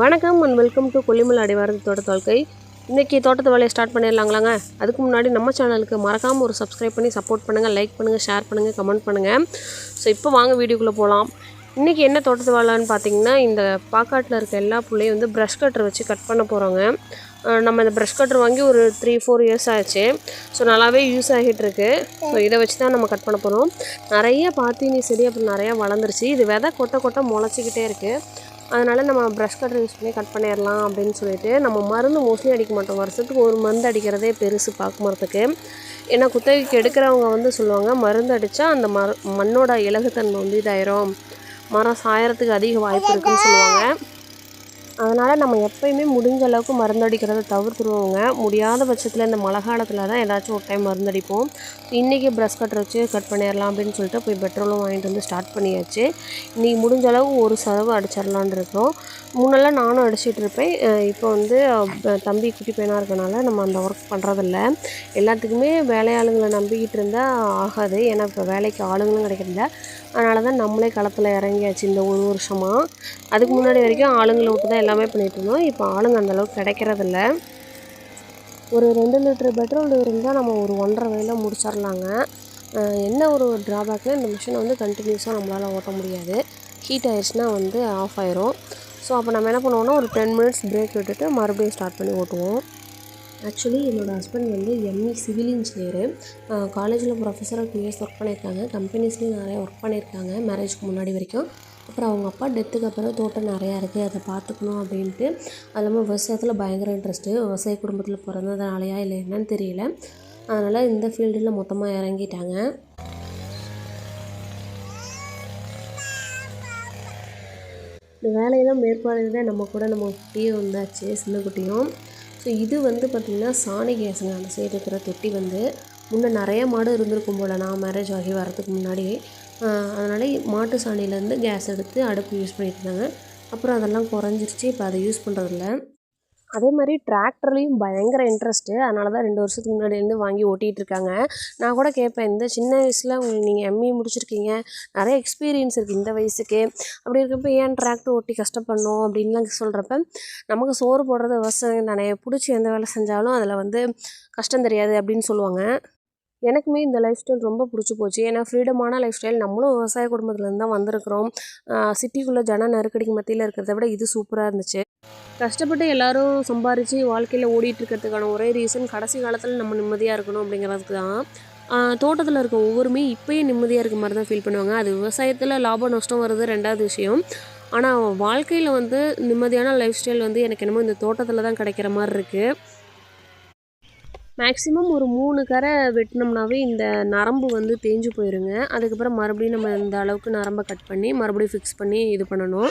வணக்கம் and welcome to Kollimalai அடிவாரத்து தோட்ட வாழ்க்கை இன்றைக்கி தோட்டத்து வேலையை ஸ்டார்ட் பண்ணிடலாங்களாங்க? அதுக்கு முன்னாடி நம்ம சேனலுக்கு மறக்காமல் ஒரு சப்ஸ்கிரைப் பண்ணி சப்போர்ட் பண்ணுங்கள் லைக் பண்ணுங்கள் ஷேர் பண்ணுங்கள் கமெண்ட் பண்ணுங்கள் ஸோ இப்போ வாங்க வீடியோக்குள்ளே போகலாம் இன்றைக்கி என்ன தோட்டத்து வேலைன்னு பார்த்தீங்கன்னா இந்த பாக்காட்டில் இருக்க எல்லா புள்ளையும் வந்து ப்ரஷ் கட்டர் வச்சு கட் பண்ண போகிறோங்க நம்ம இந்த ப்ரஷ் கட்டர் வாங்கி ஒரு த்ரீ ஃபோர் இயர்ஸ் ஆச்சு. ஸோ நல்லாவே யூஸ் ஆகிட்டு இருக்கு. ஸோ இதை வச்சு தான் நம்ம கட் பண்ண போகிறோம் நிறைய பாத்தினி செடி அப்புறம் நிறையா வளர்ந்துருச்சு. இது விதை கொட்டை கொட்டை முளைச்சிக்கிட்டே இருக்குது அதனால் நம்ம ப்ரஷ் கட்டர் யூஸ் பண்ணி கட் பண்ணிடலாம் அப்படின்னு சொல்லிட்டு நம்ம மருந்து மோஸ்ட்லி அடிக்க மாட்டோம். வருஷத்துக்கு ஒரு மருந்து அடிக்கிறதே பெருசு பாக்கு மரத்துக்கு. ஏன்னா குத்தகைக்கு எடுக்கிறவங்க வந்து சொல்லுவாங்க மருந்து அடித்தா அந்த மர மண்ணோட இலகுத்தன்மை வந்து இதாயிரும். மரம் சாயறதுக்கு அதிக வாய்ப்பு இருக்குதுன்னு சொல்லுவாங்க. அதனால் நம்ம எப்பயுமே முடிஞ்ச அளவுக்கு மருந்தடிக்கிறத தவிர்த்துருவோங்க. முடியாத பட்சத்தில் இந்த மழை காலத்தில் தான் ஏதாச்சும் ஒரு டைம் மருந்தடிப்போம். இன்றைக்கி ப்ரஷ் கட்டர் வச்சு கட் பண்ணிடலாம் அப்படின்னு சொல்லிட்டு போய் பெட்ரோலும் வாங்கிட்டு வந்து ஸ்டார்ட் பண்ணியாச்சு. இன்றைக்கி முடிஞ்ச அளவு ஒரு செலவு அடிச்சிடலான் இருக்கோம் முன்னெல்லாம் நானும் அடிச்சிட்டு இருப்பேன். இப்போ வந்து தம்பி குட்டி பையனாக இருக்கனால நம்ம அந்த ஒர்க் பண்ணுறதில்ல எல்லாத்துக்குமே வேலையாளுங்களை நம்பிக்கிட்டு இருந்தால் ஆகாது. ஏன்னா இப்போ வேலைக்கு ஆளுங்களும் கிடைக்கிறதில்ல. அதனால தான் நம்மளே களத்தில் இறங்கியாச்சு இந்த ஒரு வருஷமாக அதுக்கு முன்னாடி வரைக்கும் ஆளுங்களை விட்டு தான் எல்லாமே பண்ணிகிட்டு இருந்தோம். இப்போ ஆளுங்க அந்தளவுக்கு கிடைக்கிறதில்ல. ஒரு ரெண்டு லிட்டர் பெட்ரோல் இருந்தால் நம்ம ஒரு ஒன்றரை வயலில் முடிச்சிடலாங்க என்ன ஒரு ட்ராபேக்னால் இந்த மிஷினை வந்து கண்டினியூஸாக நம்மளால் ஓட்ட முடியாது. ஹீட் ஆயிடுச்சுன்னா வந்து ஆஃப் ஆயிரும். ஸோ அப்போ நம்ம என்ன பண்ணுவோம்னா ஒரு டென் மினிட்ஸ் பிரேக் விட்டுட்டு மறுபடியும் ஸ்டார்ட் பண்ணி ஓட்டுவோம். ஆக்சுவலி என்னோடய ஹஸ்பண்ட் வந்து எம்இ சிவில் இன்ஜினியரு காலேஜில் ப்ரொஃபஸராக டூ இயர்ஸ் ஒர்க் பண்ணியிருக்காங்க. கம்பெனிஸ்லேயும் நிறைய ஒர்க் பண்ணியிருக்காங்க மேரேஜ்க்கு முன்னாடி வரைக்கும். அப்புறம் அவங்க அப்பா டெத்துக்கு அப்புறம் தோட்டம் நிறையா இருக்குது அதை பார்த்துக்கணும் அப்படின்ட்டு. அது இல்லாமல் விவசாயத்தில் பயங்கர இன்ட்ரெஸ்ட்டு விவசாய குடும்பத்தில் பிறந்ததுனாலையா இல்லை என்னன்னு தெரியல. அதனால் இந்த ஃபீல்டில் மொத்தமாக இறங்கிட்டாங்க. இந்த வேலையெல்லாம் மேற்பார்வையிட நம்ம கூட நம்ம குட்டியும் வந்தாச்சு சின்ன குட்டியும் ஸோ இது வந்து பார்த்திங்கன்னா சாணி கேஸுங்க. அந்த சைடு இருக்கிற தொட்டி வந்து முன்னே நிறைய மாடு இருந்திருக்கும் போல். நான் மேரேஜ் ஆகி வரதுக்கு முன்னாடி அதனால் மாட்டு சாணியிலேருந்து கேஸ் எடுத்து அடுப்பு யூஸ் பண்ணிட்டு இருந்தாங்க. அப்புறம் அதெல்லாம் குறைஞ்சிருச்சு. இப்போ அதை யூஸ் பண்ணுறதில்ல அதே மாதிரி டிராக்டர்லேயும் பயங்கர இன்ட்ரெஸ்ட்டு அதனால தான் ரெண்டு வருஷத்துக்கு முன்னாடிலேருந்து வாங்கி ஓட்டிகிட்டு இருக்காங்க. நான் கூட கேட்பேன் இந்த சின்ன வயசில் உங்களுக்கு நீங்கள் எம்இ முடிச்சிருக்கீங்க. நிறைய எக்ஸ்பீரியன்ஸ் இருக்குது இந்த வயசுக்கு. அப்படி இருக்கப்போ ஏன் டிராக்டர் ஓட்டி கஷ்டப்படணும் அப்படின்லாம் சொல்கிறப்ப நமக்கு சோறு போடுறது விவசாயம் தானே. பிடிச்சி எந்த வேலை செஞ்சாலும் அதில் வந்து கஷ்டம் தெரியாது அப்படின்னு சொல்லுவாங்க. எனக்குமே இந்த லைஃப் ஸ்டைல் ரொம்ப பிடிச்சி போச்சு. ஏன்னா ஃப்ரீடமான லைஃப் ஸ்டைல் நம்மளும் விவசாய குடும்பத்துலேருந்து தான் வந்திருக்கிறோம். சிட்டிக்குள்ளே ஜன நெருக்கடிக்கு மத்தியில் இருக்கிறத விட இது சூப்பராக இருந்துச்சு. கஷ்டப்பட்டு எல்லாரும் சம்பாரித்து வாழ்க்கையில் ஓடிட்டுருக்கிறதுக்கான ஒரே ரீசன் கடைசி காலத்தில் நம்ம நிம்மதியாக இருக்கணும் அப்படிங்கிறதுக்கு தான். தோட்டத்தில் இருக்க ஒவ்வொருமே இப்போயே நிம்மதியாக இருக்க மாதிரி தான் ஃபீல் பண்ணுவாங்க. அது விவசாயத்தில் லாபம் நஷ்டம் வருது ரெண்டாவது விஷயம். ஆனால் வாழ்க்கையில் வந்து நிம்மதியான லைஃப் ஸ்டைல் வந்து எனக்கு என்னமோ இந்த தோட்டத்தில் தான் கிடைக்கிற மாதிரி இருக்குது மேக்ஸிமம் ஒரு மூணு கரை வெட்டினோம்னாவே இந்த நரம்பு வந்து தேஞ்சு போயிருங்க. அதுக்கப்புறம் மறுபடியும் நம்ம இந்த அளவுக்கு நரம்பை கட் பண்ணி மறுபடியும் ஃபிக்ஸ் பண்ணி இது பண்ணணும்.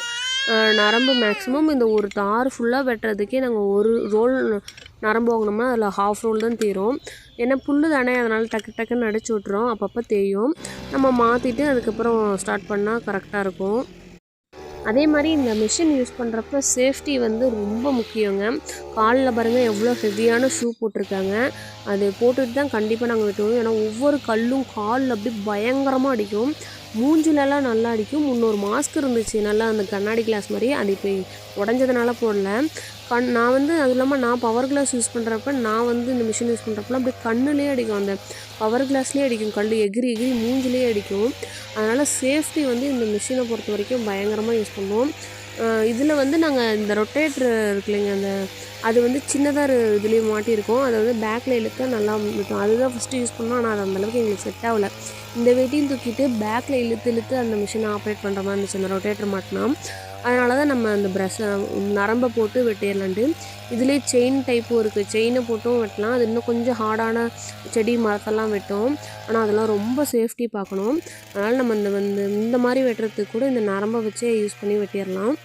நரம்பு மேக்ஸிமம் இந்த ஒரு தார் ஃபுல்லாக வெட்டுறதுக்கே நாங்கள் ஒரு ரோல் நரம்பு வாங்கினோம்னா அதில் ஹாஃப் ரோல் தான் தீரும். ஏன்னா புல்லு தானே அதனால் டக்கு டக்குன்னு அடிச்சு விட்றோம் அப்பப்போ தேயும். நம்ம மாற்றிட்டு அதுக்கப்புறம் ஸ்டார்ட் பண்ணால் கரெக்டாக இருக்கும். அதே மாதிரி இந்த மிஷின் யூஸ் பண்ணுறப்ப சேஃப்டி வந்து ரொம்ப முக்கியங்க. காலில் பாருங்கள் எவ்வளோ ஹெவியான ஷூ போட்டிருக்காங்க. அது போட்டுட்டு தான் கண்டிப்பாக நாங்கள் வெட்டுவோம். ஏன்னா ஒவ்வொரு கல்லும் காலில் அப்படி பயங்கரமாக அடிக்கும். மூஞ்சிலலாம் நல்லா அடிக்கும். முன்னொரு மாஸ்க் இருந்துச்சு. நல்லா அந்த கண்ணாடி கிளாஸ் மாதிரி. அது இப்போ உடஞ்சதுனால போடல. கண் நான் வந்து அது இல்லாமல் நான் பவர் கிளாஸ் யூஸ் பண்ணுறப்ப நான் வந்து இந்த மிஷின் யூஸ் பண்ணுறப்பலாம் அப்படியே கண்ணுலேயே அடிக்கும். அந்த பவர் கிளாஸ்லேயே அடிக்கும். கல் எகிரி எகிரி மூஞ்சிலே அடிக்கும். அதனால் சேஃப்டி வந்து இந்த மிஷினை பொறுத்த வரைக்கும் பயங்கரமாக யூஸ் பண்ணுவோம். இதில் வந்து நாங்கள் இந்த ரொட்டேட்ரு இருக்கு இல்லைங்க அந்த அது வந்து சின்னதாக இதுலேயும் மாட்டியிருக்கோம். அதை வந்து பேக்கில் இழுக்க நல்லா இருக்கும். அதுதான் ஃபஸ்ட்டு யூஸ் பண்ணோம். ஆனால் அது அந்தளவுக்கு எங்களுக்கு செட் ஆகல. இந்த வெயிட்டையும் தூக்கிட்டு பேக்கில் இழுத்து இழுத்து அந்த மிஷினை ஆப்ரேட் பண்ணுற மாதிரி இருந்துச்சு. அந்த ரொட்டேட்டர் மாட்டினா அதனால தான் நம்ம அந்த ப்ரஷை நரம்பை போட்டு வெட்டிடலான்ட்டு. இதுலேயே செயின் டைப்பும் இருக்குது செயினை போட்டும் வெட்டலாம். அது இன்னும் கொஞ்சம் ஹார்டான செடி மரத்தெல்லாம் வெட்டும். ஆனால் அதெல்லாம் ரொம்ப சேஃப்டி பார்க்கணும். அதனால் நம்ம இந்த வந்து இந்த மாதிரி வெட்டுறதுக்கு கூட இந்த நரம்பை வச்சே யூஸ் பண்ணி வெட்டிடலாம்.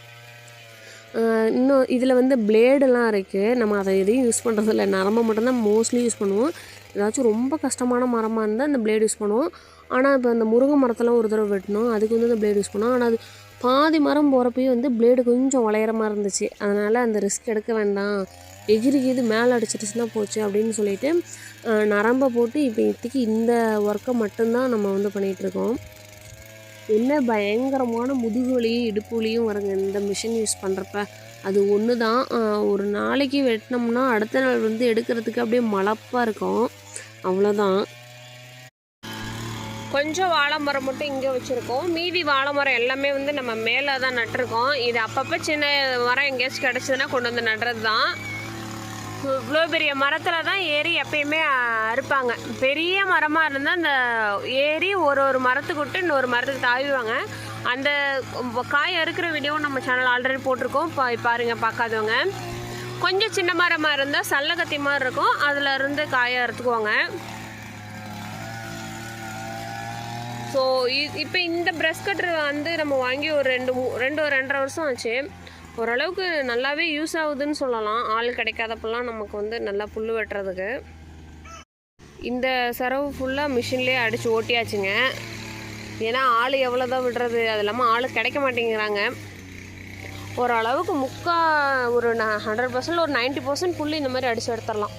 இன்னும் இதில் வந்து பிளேடெல்லாம் இருக்குது நம்ம அதை எதையும் யூஸ் பண்ணுறதில்ல நரம்பை மட்டும்தான் மோஸ்ட்லி யூஸ் பண்ணுவோம். ஏதாச்சும் ரொம்ப கஷ்டமான மரமாக இருந்தால் அந்த பிளேடு யூஸ் பண்ணுவோம். ஆனால் இப்போ அந்த முருங்கை மரத்தெல்லாம் ஒரு தடவை வெட்டினோம். அதுக்கு வந்து அந்த பிளேடு யூஸ் பண்ணோம். ஆனால் அது பாதி மரம் போகிறப்பயே வந்து பிளேடு கொஞ்சம் வளையிற மாதிரி இருந்துச்சு. அதனால் அந்த ரிஸ்க் எடுக்க வேண்டாம். எகிரி இது மேலே அடிச்சிட்டுச்சுன்னா போச்சு அப்படின்னு சொல்லிட்டு நரம்பை போட்டு இப்போ இப்போதைக்கு இந்த ஒர்க்கை மட்டும்தான் நம்ம வந்து பண்ணிகிட்ருக்கோம் என்ன பயங்கரமான முதுகு வலியும் இடுப்பு வலியும் வருங்க. இந்த மிஷின் யூஸ் பண்ணுறப்ப அது ஒன்று தான் ஒரு நாளைக்கு வெட்டினோம்னா அடுத்த நாள் வந்து எடுக்கிறதுக்கு அப்படியே மலப்பாக இருக்கும். அவ்வளோதான் கொஞ்சம் வாழை மரம் மட்டும் இங்கே வச்சுருக்கோம். மீதி வாழை மரம் எல்லாமே வந்து நம்ம மேலே தான் நட்டிருக்கோம். இது அப்பப்போ சின்ன மரம் எங்கேயாச்சும் கிடச்சதுன்னா கொண்டு வந்து நடுறது தான் இவ்வளோ பெரிய மரத்தில் தான் ஏறி எப்பயுமே அறுப்பாங்க. பெரிய மரமாக இருந்தால் அந்த ஏறி ஒரு ஒரு மரத்துக்கு விட்டு இன்னொரு மரத்துக்கு தாவிவாங்க அந்த காய் அறுக்கிற வீடியோவும் நம்ம சேனல் ஆல்ரெடி போட்டிருக்கோம். பா பாருங்க பார்க்காதவங்க. கொஞ்சம் சின்ன மரமாக இருந்தால் சல்லகத்தி மாதிரி இருக்கும். அதில் இருந்து காயை அறுத்துக்குவாங்க. ஸோ இப்போ இந்த ப்ரெஷ் கட்டர் வந்து நம்ம வாங்கி ஒரு ரெண்டு மூ ரெண்டு ஒரு ரெண்டரை வருஷம் ஆச்சு. ஓரளவுக்கு நல்லாவே யூஸ் ஆகுதுன்னு சொல்லலாம். ஆள் கிடைக்காதப்பெல்லாம் நமக்கு வந்து நல்லா புல் வெட்டுறதுக்கு. இந்த செரவு ஃபுல்லாக மிஷின்லேயே அடித்து ஓட்டியாச்சுங்க. ஏன்னா ஆள் எவ்வளோ தான் விடுறது? அது இல்லாமல் ஆள் கிடைக்க மாட்டேங்கிறாங்க. ஓரளவுக்கு முக்கா ஒரு ஹண்ட்ரட் பர்சன்ட் ஒரு 90% பர்சன்ட் புல் இந்த மாதிரி அடித்து எடுத்துடலாம்.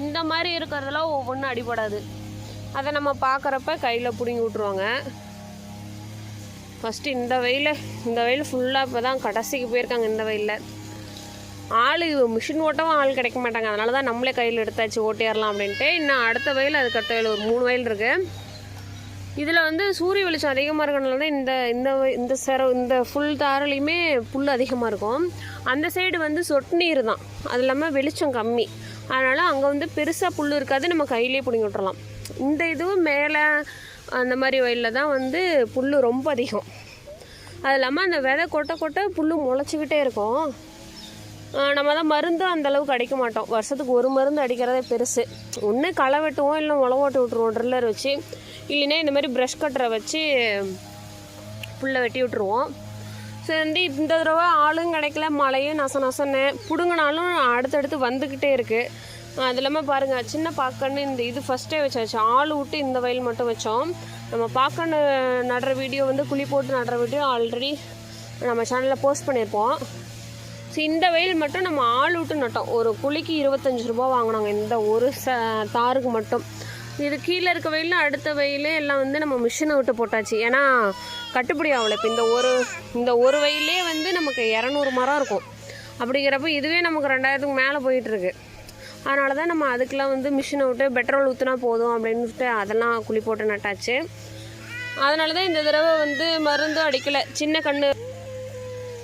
இந்த மாதிரி இருக்கிறதெல்லாம் ஒவ்வொன்றும் அடிபடாது. அதை நம்ம பார்க்குறப்ப கையில் பிடுங்கி விட்ருவாங்க ஃபஸ்ட்டு இந்த வயலில் இந்த வெயில் ஃபுல்லாக இப்போ தான் கடைசிக்கு போயிருக்காங்க இந்த வெயிலில். ஆள் மிஷின் ஓட்டவும் ஆள் கிடைக்க மாட்டாங்க. அதனால தான் நம்மளே கையில் எடுத்தாச்சு ஓட்டிடலாம் அப்படின்ட்டு. இன்னும் அடுத்த வயல் அதுக்கு அடுத்த வயல் ஒரு மூணு வயல் இருக்குது இதில் வந்து சூரிய வெளிச்சம் அதிகமாக இருக்கனால தான் இந்த இந்த இந்த சிற இந்த ஃபுல் தாரலையுமே புல் அதிகமாக இருக்கும். அந்த சைடு வந்து சொட்டு நீர் தான். அது இல்லாமல் வெளிச்சம் கம்மி. அதனால் அங்கே வந்து பெருசாக புல் இருக்காது. நம்ம கையிலே பிடிங்கி விட்டுறலாம். இந்த இதுவும் மேலே அந்த மாதிரி வயலில் தான் வந்து புல் ரொம்ப அதிகம். அது இல்லாமல் அந்த விதை கொட்டை கொட்ட புல் முளைச்சிக்கிட்டே இருக்கும். நம்ம தான் மருந்து அந்தளவுக்கு அடிக்க மாட்டோம். வருஷத்துக்கு ஒரு மருந்து அடிக்கிறதே பெருசு. ஒன்று களை வெட்டுவோம் இல்லை முளை ஓட்டி விட்ருவோம் ட்ரில்லர் வச்சு. இல்லைன்னா இந்த மாதிரி ப்ரஷ் கட்டரை வச்சு புல்லை வெட்டி விட்ருவோம் ஸோ வந்து இந்த தடவை ஆளும் கிடைக்கல மழையும் நச நசன்னு பிடுங்கினாலும் அடுத்தடுத்து வந்துக்கிட்டே இருக்குது அது இல்லாமல் பாருங்கள் சின்ன பாக்கன்னு இந்த இது ஃபஸ்ட்டே வச்சாச்சு. ஆள் விட்டு இந்த வயல் மட்டும் வச்சோம். நம்ம பாக்கன்னு நடுற வீடியோ வந்து குழி போட்டு நடுற வீடியோ ஆல்ரெடி நம்ம சேனலில் போஸ்ட் பண்ணியிருப்போம் ஸோ இந்த வெயில் மட்டும் நம்ம ஆள் விட்டு நட்டோம். ஒரு குழிக்கு இருபத்தஞ்சு ரூபா வாங்கினாங்க. இந்த ஒரு ச தாருக்கு மட்டும். இது கீழே இருக்க வெயில் அடுத்த வெயில் எல்லாம் வந்து நம்ம மிஷினை விட்டு போட்டாச்சு. ஏன்னா கட்டுப்படி ஆகலை. இப்போ இந்த ஒரு இந்த ஒரு வெயிலே வந்து நமக்கு இரநூறு மரம் இருக்கும். அப்படிங்கிறப்ப இதுவே நமக்கு ரெண்டாயிரத்துக்கு மேலே போயிட்டுருக்கு அதனால தான் நம்ம அதுக்கெலாம் வந்து மிஷினை விட்டு பெட்ரோல் ஊற்றினா போதும் அப்படின்ட்டு அதெல்லாம் குழி போட்டு நட்டாச்சு. அதனால தான் இந்த தடவை வந்து மருந்தும் அடிக்கலை. சின்ன கன்று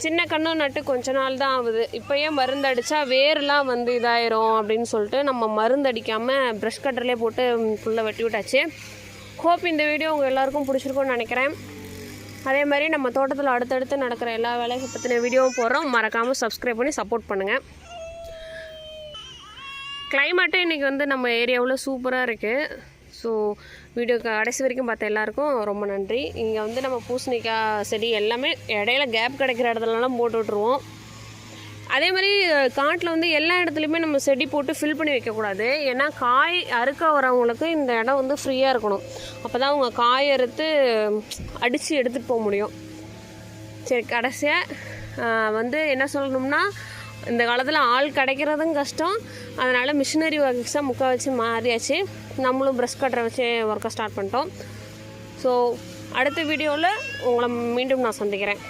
சின்ன கண்ணும் நட்டு கொஞ்ச நாள் தான் ஆகுது. இப்போயே மருந்து அடித்தா வேர்லாம் வந்து இதாயிரும் அப்படின்னு சொல்லிட்டு நம்ம மருந்து அடிக்காமல் ப்ரஷ் கட்டர்லேயே போட்டு ஃபுல்லாக வெட்டி விட்டாச்சு. ஹோப் இந்த வீடியோ உங்கள் எல்லாருக்கும் பிடிச்சிருக்கும்னு நினைக்கிறேன். அதே மாதிரி நம்ம தோட்டத்தில் அடுத்தடுத்து நடக்கிற எல்லா வேலையும் பற்றின வீடியோவும் போடுறோம். மறக்காமல் சப்ஸ்கிரைப் பண்ணி சப்போர்ட் பண்ணுங்கள் கிளைமேட்டும் இன்றைக்கி வந்து நம்ம ஏரியாவில் சூப்பராக இருக்குது ஸோ வீடியோ கடைசி வரைக்கும் பார்த்த எல்லாருக்கும் ரொம்ப நன்றி. இங்கே வந்து நம்ம பூசணிக்காய் செடி எல்லாமே இடையில கேப் கிடைக்கிற இடத்துலலாம் போட்டு விட்ருவோம் அதே மாதிரி காட்டில் வந்து எல்லா இடத்துலையுமே நம்ம செடி போட்டு ஃபில் பண்ணி வைக்கக்கூடாது. ஏன்னா காய் அறுக்க வரவங்களுக்கு இந்த இடம் வந்து ஃப்ரீயாக இருக்கணும். அப்போ தான் அவங்க காய் அறுத்து அடித்து எடுத்துகிட்டு போக முடியும். சரி கடைசியாக வந்து என்ன சொல்லணும்னா இந்த காலத்தில் ஆள் கிடைக்கிறதும் கஷ்டம். அதனால் மிஷினரி ஒர்க்ஸாக முக்கால் வச்சு மாறியாச்சு. நம்மளும் ப்ரெஷ் கட்டரை வச்சு ஒர்க்கை ஸ்டார்ட் பண்ணிட்டோம். ஸோ அடுத்த வீடியோவில் உங்களை மீண்டும் நான் சந்திக்கிறேன்.